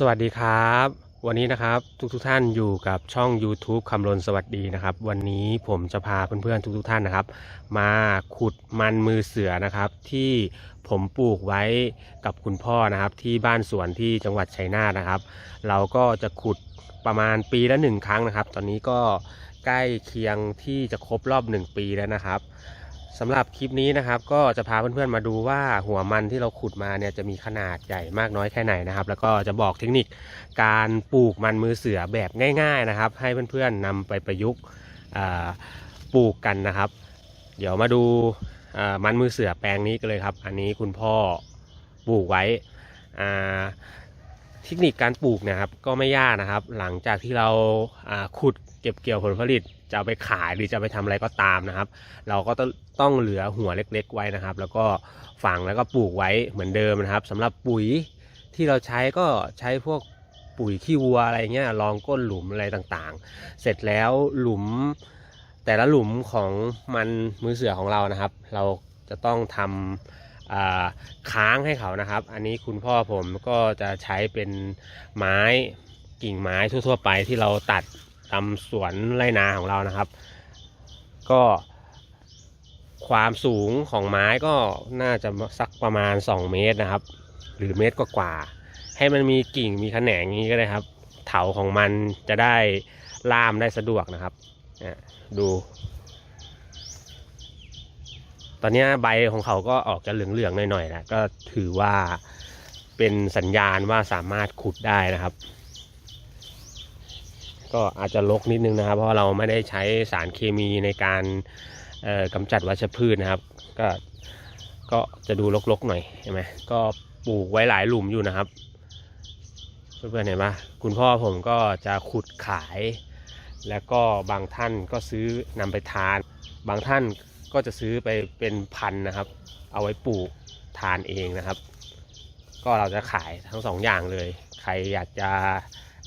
สวัสดีครับ วันนี้นะครับทุกทุกท่านอยู่กับช่อง YouTube คำรณสวัสดีนะครับ วันนี้ผมจะพาเพื่อนๆทุกๆท่านนะครับ มาขุดมันมือเสือนะครับ ที่ผมปลูกไว้กับคุณพ่อนะครับ ที่บ้านสวนที่จังหวัดชัยนาทนะครับ เราก็จะขุดประมาณปีละหนึ่งครั้งนะครับ ตอนนี้ก็ใกล้เคียงที่จะครบรอบหนึ่งปีแล้วนะครับ สำหรับคลิปนี้นะครับ ก็จะพาเพื่อนๆมาดูว่าหัวมันที่เราขุดมาเนี่ยจะมีขนาดใหญ่มากน้อยแค่ไหนนะครับ แล้วก็จะบอกเทคนิคการปลูกมันมือเสือแบบง่าย ๆนะครับ ให้เพื่อนๆนำไปประยุกต์ปลูกกันนะครับ เดี๋ยวมาดูมันมือเสือแปลงนี้กันเลยครับ อันนี้คุณพ่อปลูกไว้อ่า เทคนิคการปลูกนะครับก็ไม่ยากนะครับ หลังจากที่เราขุดเก็บเกี่ยวผลผลิตจะไปขายหรือจะไปทำอะไรก็ตามนะครับ เราก็ต้องเหลือหัวเล็ก ๆ ไว้นะครับ แล้วก็ฝังแล้วก็ปลูกไว้เหมือนเดิมนะครับสำหรับปุ๋ยที่เราใช้ก็ใช้พวกปุ๋ยขี้วัวอะไรเงี้ยรองก้นหลุมอะไรต่างๆ เสร็จแล้วหลุม แต่ละหลุมของมันมือเสือของเรานะครับ เราจะต้องทำอ่า ค้างให้เขานะครับ อันนี้คุณพ่อผมก็จะใช้เป็นไม้กิ่งไม้ทั่ว ๆ ไปที่เราตัดตามสวนไรนาของเรานะครับ ก็ความสูงของไม้ก็น่าจะสักประมาณ 2 เมตรนะครับ หรือเมตรกว่าๆให้มันมีกิ่งมีแขนงอย่างนี้ก็ได้ครับ เถาของมันจะได้ล่ามได้สะดวกนะครับเนี่ยดู ตอนนี้ใบของเขาก็ออกจะเหลืองๆหน่อยๆแล้วก็ถือว่าเป็นสัญญาณว่าสามารถขุดได้นะครับ ก็อาจจะลกนิดนึงนะครับ เพราะเราไม่ได้ใช้สารเคมีในการกำจัดวัชพืชนะครับ ก็ก็จะดูรกๆหน่อยใช่ไหมก็ปลูกไว้หลายหลุมอยู่นะครับเพื่อนๆเห็นปะคุณพ่อผมก็จะขุดขาย แล้วก็บางท่านก็ซื้อนำไปทาน บางท่าน ก็จะซื้อไปเป็นพันนะครับ เอาไว้ปลูกทานเองนะครับ ก็เราจะขายทั้งสองอย่างเลย ใครอยากจะ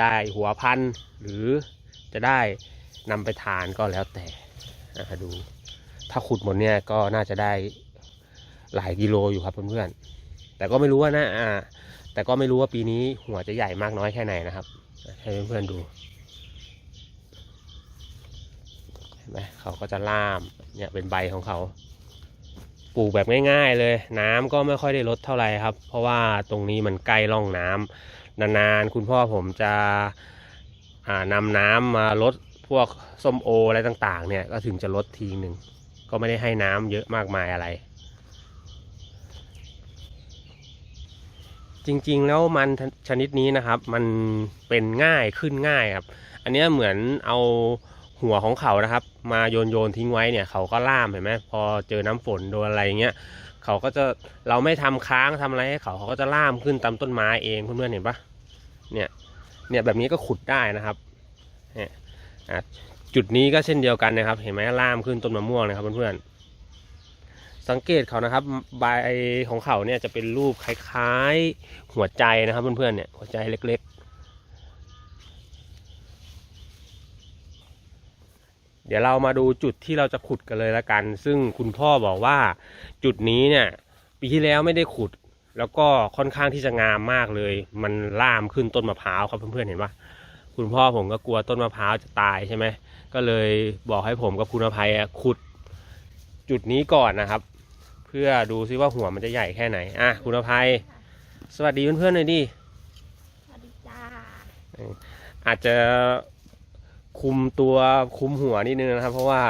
ได้หัวพันหรือจะได้นำไปทานก็แล้วแต่อะดูถ้าขุดหมดเนี่ยก็น่าจะได้หลายกิโลอยู่ครับเพื่อนๆแต่ก็ไม่รู้ว่านะอ่าแต่ก็ไม่รู้ว่าปีนี้หัวจะใหญ่มากน้อยแค่ไหนนะครับ ให้เพื่อนๆดูเห็ นไหมเขาก็จะล่ามเนี่ยเป็นใบของเขาปลูกแบบง่าย ๆ เลย น้ำก็ไม่ค่อยได้ลดเท่าไหร่ครับ เพราะว่าตรงนี้มันใกล้ร่องน้ำนานๆคุณพ่อผมจะอ่านำน้ำมาลดพวกส้มโออะไรต่างๆ เนี่ยก็ถึงจะลดทีหนึ่งก็ไม่ได้ให้น้ำเยอะมากมายอะไร จริงๆแล้วมันชนิดนี้นะครับ มันเป็นง่ายขึ้นง่ายครับ อันเนี้ยเหมือนเอา หัวของเขานะครับ มาโยนโยนทิ้งไว้เนี่ยเขาก็ล่ามเห็นไหมพอเจอน้ำฝนโดนอะไรเงี้ยเขาก็จะเราไม่ทำค้างทำอะไรให้เขาเขาก็จะล่ามขึ้นตามต้นไม้เองเพื่อนๆเห็นปะเนี่ยเนี่ยแบบนี้ก็ขุดได้นะครับเนี่ยจุดนี้ก็เช่นเดียวกันนะครับ เห็นไหมล่ามขึ้นต้นมะม่วงนะครับเพื่อนๆสังเกตเขานะครับใบของเขาเนี่ยจะเป็นรูปคล้ายๆ หัวใจนะครับเพื่อนๆเนี่ยหัวใจเล็กๆ เดี๋ยวเรามาดูจุดที่เราจะขุดกันเลยละกัน ซึ่งคุณพ่อบอกว่าจุดนี้เนี่ยปีที่แล้วไม่ได้ขุด แล้วก็ค่อนข้างที่จะงามมากเลย มันล่ามขึ้นต้นมะพร้าวครับเพื่อนๆเห็นปะคุณพ่อผมก็กลัวต้นมะพร้าวจะตายใช่ไหมก็เลยบอกให้ผมกับคุณอภัยอะขุดจุดนี้ก่อนนะครับ เพื่อดูซิว่าหัวมันจะใหญ่แค่ไหนอะคุณอภัย สวัสดีเพื่อนๆหน่อยดิสวัสดีจ้าอาจจะ คุมตัวคุมหัวนิดนึงนะครับ เพราะว่า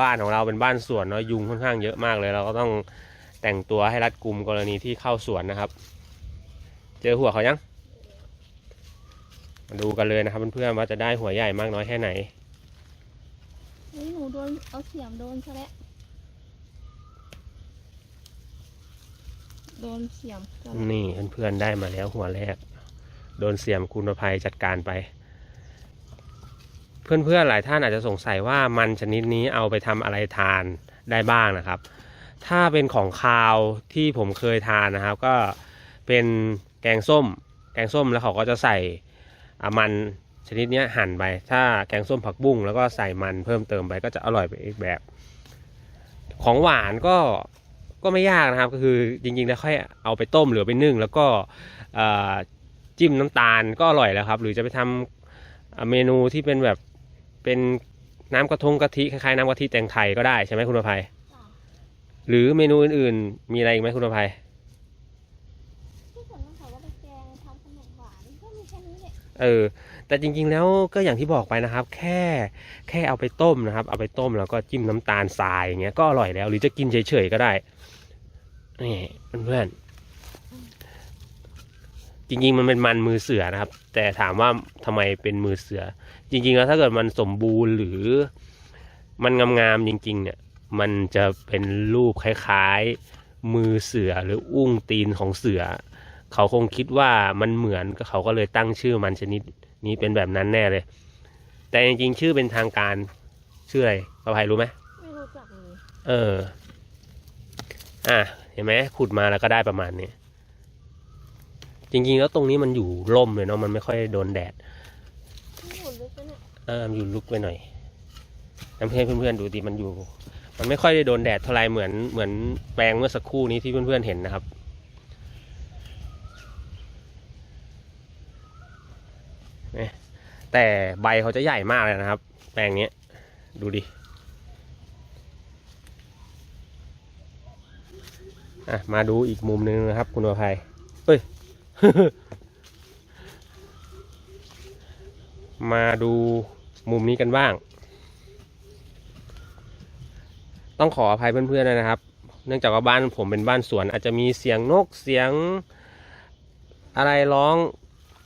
บ้านของเราเป็นบ้านสวนเนาะยุงค่อนข้างเยอะมากเลย เราก็ต้องแต่งตัวให้รัดกุมกรณีที่เข้าสวนนะครับ เจอหัวเขายังมาดูกันเลยนะครับเพื่อนๆว่าจะได้หัวใหญ่มากน้อยแค่ไหนนี่หนูโดนเอาเสียมโดนซะแล้วโดนเสียมซะแล้วนี่เพื่อนๆได้มาแล้วหัวแรก โดนเสียมคุณอภัยจัดการไป เพื่อนๆหลายท่านอาจจะสงสัยว่ามันชนิดนี้เอาไปทำอะไรทานได้บ้างนะครับ ถ้าเป็นของคาวที่ผมเคยทานนะครับ ก็เป็นแกงส้ม แกงส้มแล้วเขาก็จะใส่มันชนิดนี้หั่นไป ถ้าแกงส้มผักบุ้งแล้วก็ใส่มันเพิ่มเติมไปก็จะอร่อยไปอีกแบบ ของหวานก็ก็ไม่ยากนะครับ ก็คือจริงๆแล้วค่อยเอาไปต้มหรือไปนึ่ง แล้วก็จิ้มน้ำตาลก็อร่อยแล้วครับ หรือจะไปทำอ่าเมนูที่เป็นแบบ เป็นน้ำกระทงกะทิคล้ายๆน้ำกะทิแตงไทยก็ได้ใช่ไหมคุณประภัยจ้ะหรือเมนูอื่นๆ มีอะไรอีกไหมคุณประภัยที่ส่วนของเขาก็ไปแกงทำขนมหวานก็มีแค่นี้แหละเออ แต่จริงๆแล้วก็อย่างที่บอกไปนะครับ แค่แค่เอาไปต้มนะครับ เอาไปต้มแล้วก็จิ้มน้ำตาลทรายอย่างเงี้ยก็อร่อยแล้ว หรือจะกินเฉยๆก็ได้นี่เพื่อนๆ จริง ๆ มันเป็นมันมือเสือนะครับ แต่ถามว่าทำไมเป็นมือเสือ จริง ๆ แล้วถ้าเกิดมันสมบูรณ์หรือมันงามๆจริง ๆ เนี่ย มันจะเป็นรูปคล้ายๆ มือเสือหรืออุ้งตีนของเสือ เขาคงคิดว่ามันเหมือนก็เขาก็เลยตั้งชื่อมันชนิดนี้เป็นแบบนั้นแน่เลย แต่จริงๆชื่อเป็นทางการชื่ออะไรประภัยรู้ไหมไม่รู้จักเลยเออ อะเห็นไหมขุดมาแล้วก็ได้ประมาณนี้ จริงๆแล้วตรงนี้มันอยู่ร่มเลยเนาะมันไม่ค่อยโดนแดดที่หมุนลึกไปเนี่ยเออมันอยู่ลุกไปหน่อยน้ำให้เพื่อนๆดูดิมันอยู่ มันไม่ค่อยได้โดนแดดเท่าไรเหมือนเหมือนแปลงเมื่อสักครู่นี้ที่เพื่อนๆเห็นนะครับเนี่ยแต่ใบเขาจะใหญ่มากเลยนะครับ แปลงเนี้ยดูดิอะมาดูอีกมุมหนึงนะครับ คุณวภัยเอ้ย มาดูมุมนี้กันบ้าง ต้องขออภัยเพื่อนๆด้วยนะครับ เนื่องจากว่าบ้านผมเป็นบ้านสวน อาจจะมีเสียงนกเสียงอะไรร้อง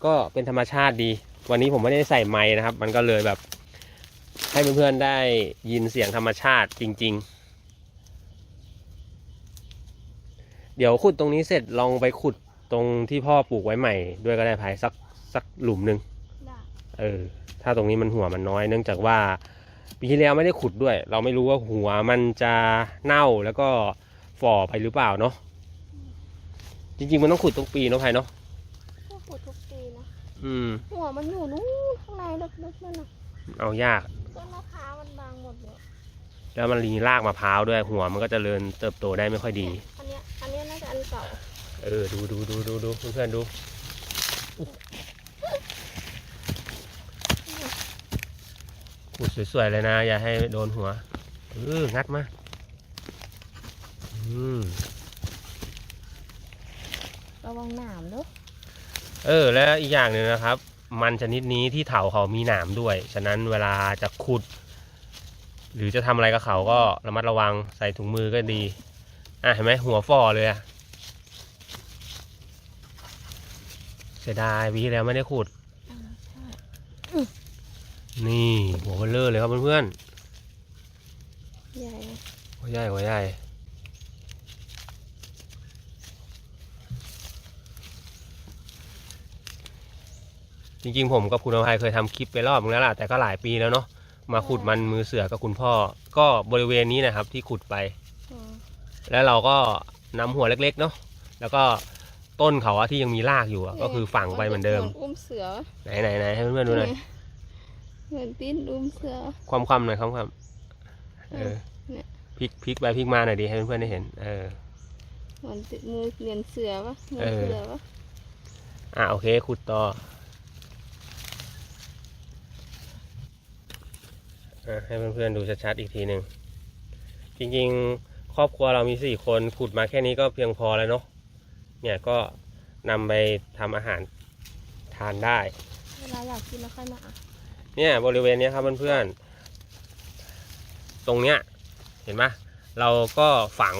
ก็เป็นธรรมชาติดี วันนี้ผมไม่ได้ใส่ไม้นะครับ มันก็เลยแบบ ให้เพื่อนๆได้ยินเสียงธรรมชาติจริง ๆ เดี๋ยวขุดตรงนี้เสร็จลองไปขุด ตรงที่พ่อปลูกไว้ใหม่ ด้วยก็ได้ภายสักสักหลุมหนึ่งได้เออ ถ้าตรงนี้มันหัวมันน้อย เนื่องจากว่าปีที่แล้วไม่ได้ขุดด้วย เราไม่รู้ว่าหัวมันจะเน่าแล้วก็ฝ่อไปหรือเปล่าเนาะจริงๆมันต้องขุดทุกปีเนาะไพเนาะก็ขุดทุกปีนะอืมหัวมันอยู่นู้นข้างในลึกๆนั่นน่ะเอายากต้นมะพร้าวมันบางหมดเลยแล้วมันรีรากมะพร้าวด้วยหัวมันก็จเจริญเติบโตได้ไม่ค่อยดี อันเนี้ยอันเนี้ยน่าจะอันเก่า เออดูดูดูดูดูเพื่อนๆดูขุดสวยๆเลยนะ อย่าให้โดนหัวเอองัดมาอืมระวังหนามเด้อเออ แล้วอีกอย่างหนึ่งนะครับ มันชนิดนี้ที่เถาเขามีหนามด้วย ฉะนั้นเวลาจะขุด หรือจะทำอะไรกับเขาก็ระมัดระวังใส่ถุงมือก็ดี อะเห็นไหมหัวฝ่อเลยอะ เสียดายวีที่แล้วไม่ได้ขุดอ่าใช่นี่หัวเบลเลอร์เลยครับเพื่อนใหญ่นะๆหัวใหญ่หัวใหญ่จริงๆผมกับคุณอภัยเคยทำคลิปไปรอบนึงแล้วล่ะแต่ก็หลายปีแล้วเนาะมาขุดมันมือเสือกับคุณพ่อ ก็บริเวณนี้นะครับที่ขุดไปอืมแล้วเราก็นำหัวเล็กๆเนาะแล้วก็ ต้นเขาอะที่ยังมีรากอยู่อะก็คือฝังไปเหมือนเดิม อุ้มเสือ ไหนไหนไหนให้เพื่อนๆดูหน่อยเหมือนตีนอุ้มเสือ ความความหน่อยความความเออเนี่ยพลิกพลิกไปพลิกมาหน่อยดีให้เพื่อนๆได้เห็น เออเหมือนติมือเหมือนเสือปะเหมือนเออเสือปะอะโอเคขุดต่ออะให้เพื่อนๆดูชัดๆอีกทีหนึ่งจริงๆ ครอบครัวเรามีสี่คนขุดมาแค่นี้ก็เพียงพอแล้วเนาะเนี่ยก็ นำไปทำอาหารทานได้ เวลาอยากกินแล้วค่อยมาอะเนี่ยบริเวณเนี้ยครับเพื่อนๆ ตรงเนี้ยเห็นไหมเราก็ฝัง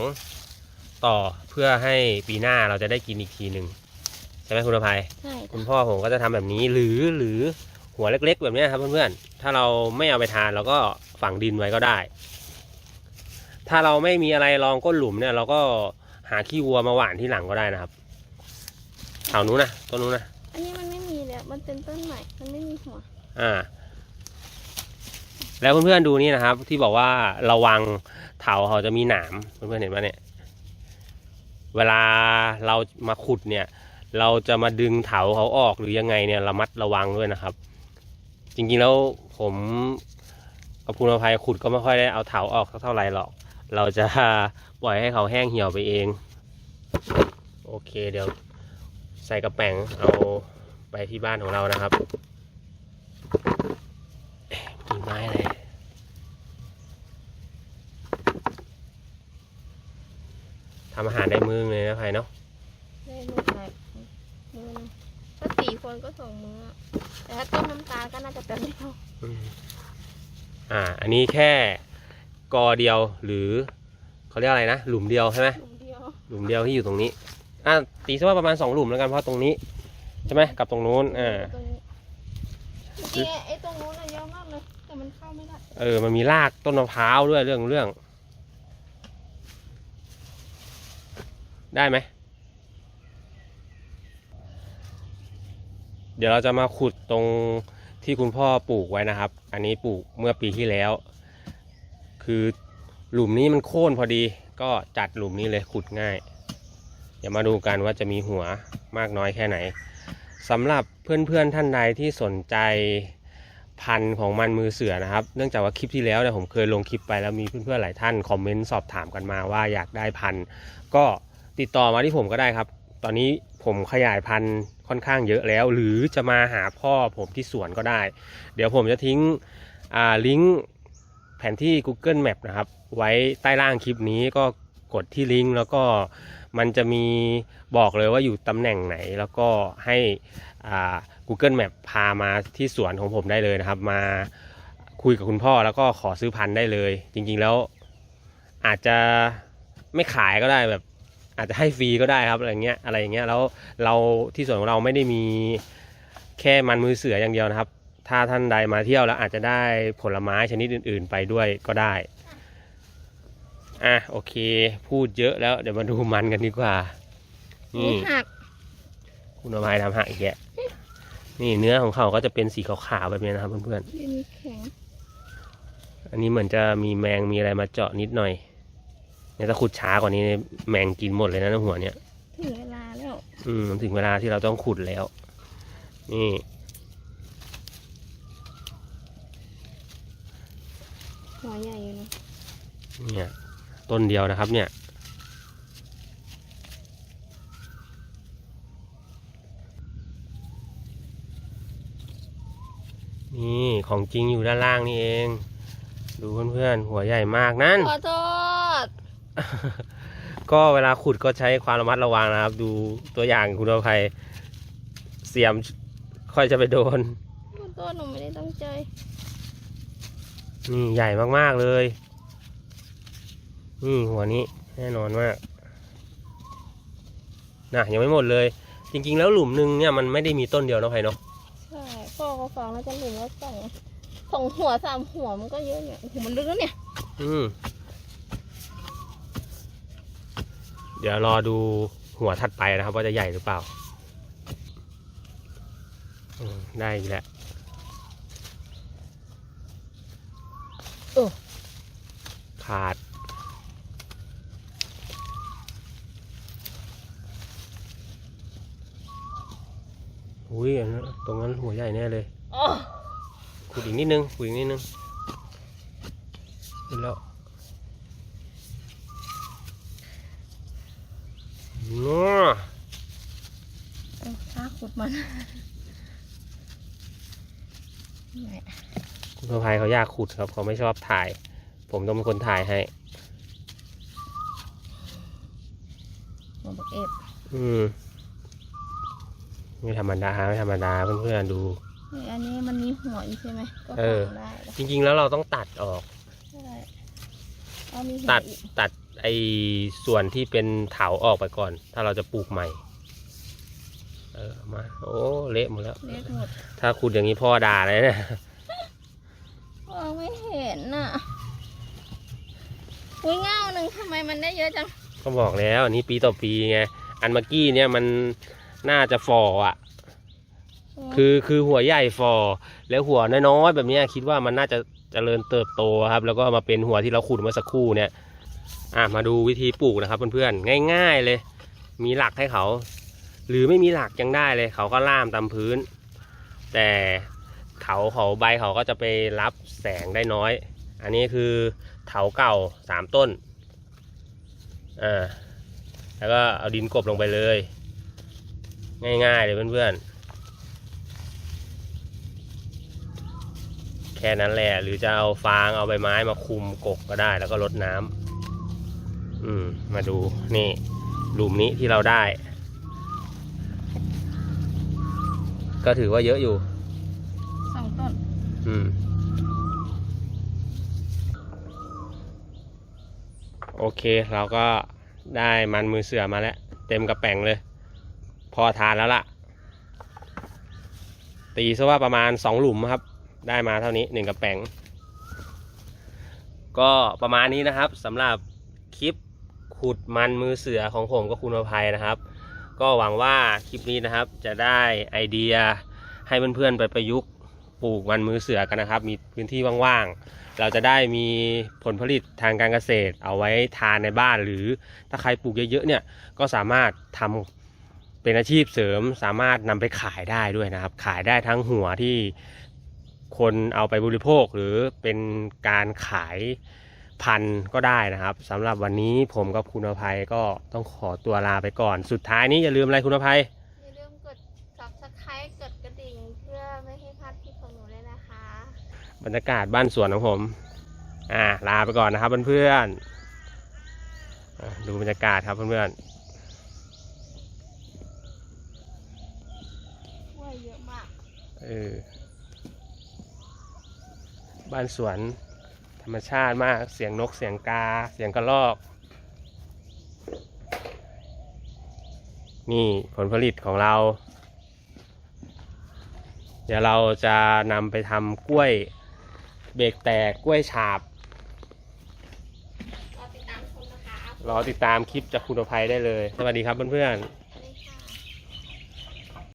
ต่อเพื่อให้ปีหน้าเราจะได้กินอีกทีหนึ่งใช่ไหมคุณอภัย ใช่คุณพ่อผมก็จะทำแบบนี้หรือหรือหัวเล็ก ๆ แบบเนี้ยครับเพื่อนๆ ถ้าเราไม่เอาไปทานเราก็ฝังดินไว้ก็ได้ ถ้าเราไม่มีอะไรรองก้นหลุมเนี่ย เราก็หาขี้วัวมาหว่านที่หลังก็ได้นะครับ แถวนู้นนะต้นนู้นนะอันนี้มันไม่มีแล้วมันเป็นต้นใหม่ มันไม่มีหัว อ่า แล้วเพื่อนๆดูนี่นะครับ ที่บอกว่าระวังเถาเขาจะมีหนามเพื่อนๆเห็นไหมเนี่ย เวลาเรามาขุดเนี่ย เราจะมาดึงเถาเขาออกหรือยังไงเนี่ยระมัดระวังด้วยนะครับ จริงๆแล้วผมกับคุณอภัยขุดก็ไม่ค่อยได้เอาเถาออกสักเท่าไหร่หรอก เราจะปล่อยให้เขาแห้งเหี่ยวไปเอง โอเคเดี๋ยวใส่กระแป๋งเอาไปที่บ้านของเรานะครับเอ๊ะมีไม้อะไรทำอาหารได้มื้อนึงเลยนะใครเนาะได้มือไหนมือหนึงถ้าสี่คนก็สองมืออะแต่ถ้าต้มน้ำตาลก็น่าจะแป๊บเดียวอืมอ่า อันนี้แค่กอเดียวหรือเขาเรียกอะไรนะ หลุมเดียวใช่ไหมหลุมเดียวหลุมเดียวที่อยู่ตรงนี้ อะตีซะว่าประมาณสองหลุมแล้วกันเพราะตรงนี้ใช่ไหมกับตรงนู้นอ่าตรงนี้จริงๆไอ้ตรงนู้นน่ะเยอะมากเลย แต่มันเข้าไม่ได้ เออ มันมีรากต้นมะพร้าวด้วยเรื่องเรื่อง ได้ไหม เดี๋ยวเราจะมาขุดตรงที่คุณพ่อปลูกไว้นะครับ อันนี้ปลูกเมื่อปีที่แล้ว คือหลุมนี้มันโค่นพอดี ก็จัดหลุมนี้เลยขุดง่าย เดี๋ยวมาดูกันว่าจะมีหัวมากน้อยแค่ไหนสำหรับเพื่อนๆท่านใดที่สนใจพันธุ์ของมันมือเสือนะครับ เนื่องจากว่าคลิปที่แล้วเนี่ยผมเคยลงคลิปไปแล้วมีเพื่อนๆหลายท่านคอมเมนต์สอบถามกันมาว่าอยากได้พันธุ์ก็ติดต่อมาที่ผมก็ได้ครับ ตอนนี้ผมขยายพันธุ์ค่อนข้างเยอะแล้ว หรือจะมาหาพ่อผมที่สวนก็ได้ เดี๋ยวผมจะทิ้งลิงก์แผนที่ Google Map นะครับ ไว้ใต้ล่างคลิปนี้ก็ กดที่ลิงก์แล้วก็มันจะมีบอกเลยว่าอยู่ตำแหน่งไหน แล้วก็ให้ Google Map พามาที่สวนของผมได้เลยนะครับ มาคุยกับคุณพ่อแล้วก็ขอซื้อพันธุ์ได้เลย จริงๆแล้วอาจจะไม่ขายก็ได้แบบ อาจจะให้ฟรีก็ได้ครับอะไรเงี้ยอะไรอย่างเงี้ยแล้วเราที่สวนของเราไม่ได้มีแค่มันมือเสืออย่างเดียวนะครับ ถ้าท่านใดมาเที่ยวแล้วอาจจะได้ผลไม้ชนิดอื่น ๆ ไปด้วยก็ได้ อะโอเค พูดเยอะแล้วเดี๋ยวมาดูมันกันดีกว่า นี่นี่หักคุณอภัยทำหักอีกแกะนี่เนื้อของเขาก็จะเป็นสีขาวๆแบบนี้นะครับเพื่อนดินแข็งๆ อันนี้เหมือนจะมีแมงมีอะไรมาเจาะนิดหน่อยเนี่ยถ้าขุดช้ากว่านี้แมงกินหมดเลยนะหัวเนี่ย ถึงเวลาแล้วอืมถึงเวลาที่เราต้องขุดแล้ว นี่ หัวใหญ่อยู่นะเนี่ย ต้นเดียวนะครับเนี่ย นี่ของจริงอยู่ด้านล่างนี่เอง ดูเพื่อนๆหัวใหญ่มากนั่น ขอโทษ ก็เวลาขุดก็ใช้ความระมัดระวังนะครับ ดูตัวอย่างคุณอภัยเสียมค่อยจะไปโดนขอโทษหนูไม่ได้ตั้งใจ นี่ใหญ่มากๆเลย นี่หัวนี้แน่นอนมากนะยังไม่หมดเลย จริง ๆ แล้วหลุมหนึ่งเนี่ยมันไม่ได้มีต้นเดียวเนาะไพเนาะใช่พ่อก็ฟังแล้วจะหลุมแล้วสองสองหัวสามหัวมันก็เยอะเนี่ยโอ้โหมันลึกแล้วเนี่ย อืมเดี๋ยวรอดูหัวถัดไปนะครับว่าจะใหญ่หรือเปล่าอืมได้อีกแล้วโอ้ขาด อุ้ยอันนั้นตรงนั้นหัวใหญ่แน่เลยอ๋อขุดอีกนิดนึงขุดอีกนิดนึงขึ้นแล้วนัวถ้าขุดมันไหนคุณพภัยเขาอยากขุดครับ เขาไม่ชอบถ่าย ผมต้องเป็นคนถ่ายให้ หัวบักเอฟอืม ไม่ธรรมดาไม่ธรรมดาเพื่อนๆดูเฮ้ยอันนี้มันมีหัวอีกใช่ไหมก็เออ ฝังได้แล้วจริง ๆ แล้วเราต้องตัดออก ใช่เอามีหัวตัดอีกตัดไอ้ส่วนที่เป็นเถาออกไปก่อน ถ้าเราจะปลูกใหม่ เออมา โอ้เละหมดแล้ว เล็กหมดถ้าขุดอย่างนี้พ่อด่าเลยนะ มองไม่เห็นน่ะอุ้ยเงาหนึ่งทำไมมันได้เยอะจังก็บอกแล้วอันนี้ปีต่อปีไง อันเมื่อกี้เนี่ยมัน น่าจะฟออะ คือคือหัวใหญ่ฟอ แล้วหัวน้อยๆแบบเนี้ยคิดว่ามันน่าจะเจริญเติบโตครับ แล้วก็มาเป็นหัวที่เราขุดเมื่อสักครู่เนี่ย อะมาดูวิธีปลูกนะครับเพื่อนๆง่าย ๆเลย มีหลักให้เขา หรือไม่มีหลักยังได้เลย เขาก็ล่ามตามพื้น แต่เถาเขาใบเขาก็จะไปรับแสงได้น้อย อันนี้คือเถาเก่าสามต้นอ่าแล้วก็เอาดินกลบลงไปเลย ง่ายๆเลยเพื่อนๆ แค่นั้นแหละ หรือจะเอาฟางเอาใบไม้มาคุมกกก็ได้แล้วก็ลดน้ำอืม มาดูนี่หลุมนี้ที่เราได้ ก็ถือว่าเยอะอยู่สองต้น อืม โอเคเราก็ได้มันมือเสือมาแล้ว เต็มกระแป่งเลย พอทานแล้วล่ะ ตีซะว่าประมาณสองหลุมครับ ได้มาเท่านี้หนึ่งกระแปงก็ประมาณนี้นะครับสำหรับคลิปขุดมันมือเสือของผมก็คุณอภัยนะครับ ก็หวังว่าคลิปนี้นะครับจะได้ไอเดียให้เพื่อนๆไปประยุกต์ปลูกมันมือเสือกันนะครับ มีพื้นที่ว่างๆ เราจะได้มีผลผลิตทางการเกษตร เอาไว้ทานในบ้านหรือถ้าใครปลูกเยอะๆเนี่ยก็สามารถทำ เป็นอาชีพเสริมสามารถนำไปขายได้ด้วยนะครับ ขายได้ทั้งหัวที่คนเอาไปบริโภค หรือเป็นการขายพันธุ์ก็ได้นะครับสำหรับวันนี้ผมกับคุณอภัยก็ต้องขอตัวลาไปก่อน สุดท้ายนี้อย่าลืมอะไรคุณอภัยอย่าลืมกด subscribe กดกระดิ่งเพื่อไม่ให้พลาดคลิปของหนูเลยนะคะ บรรยากาศบ้านสวนของผมอ่าลาไปก่อนนะครับเพื่อนๆอะดูบรรยากาศครับเพื่อนว่ เยอะมากๆเออ บ้านสวน ธรรมชาติมาก เสียงนก เสียงกา เสียงกระรอก นี่ผลผลิตของเรา เดี๋ยวเราจะนำไปทำกล้วยเบรกแตกกล้วยฉาบ รอติดตามชมนะคะรอติดตามคลิปจากคุณอภัยได้เลย สวัสดีครับเพื่อนๆ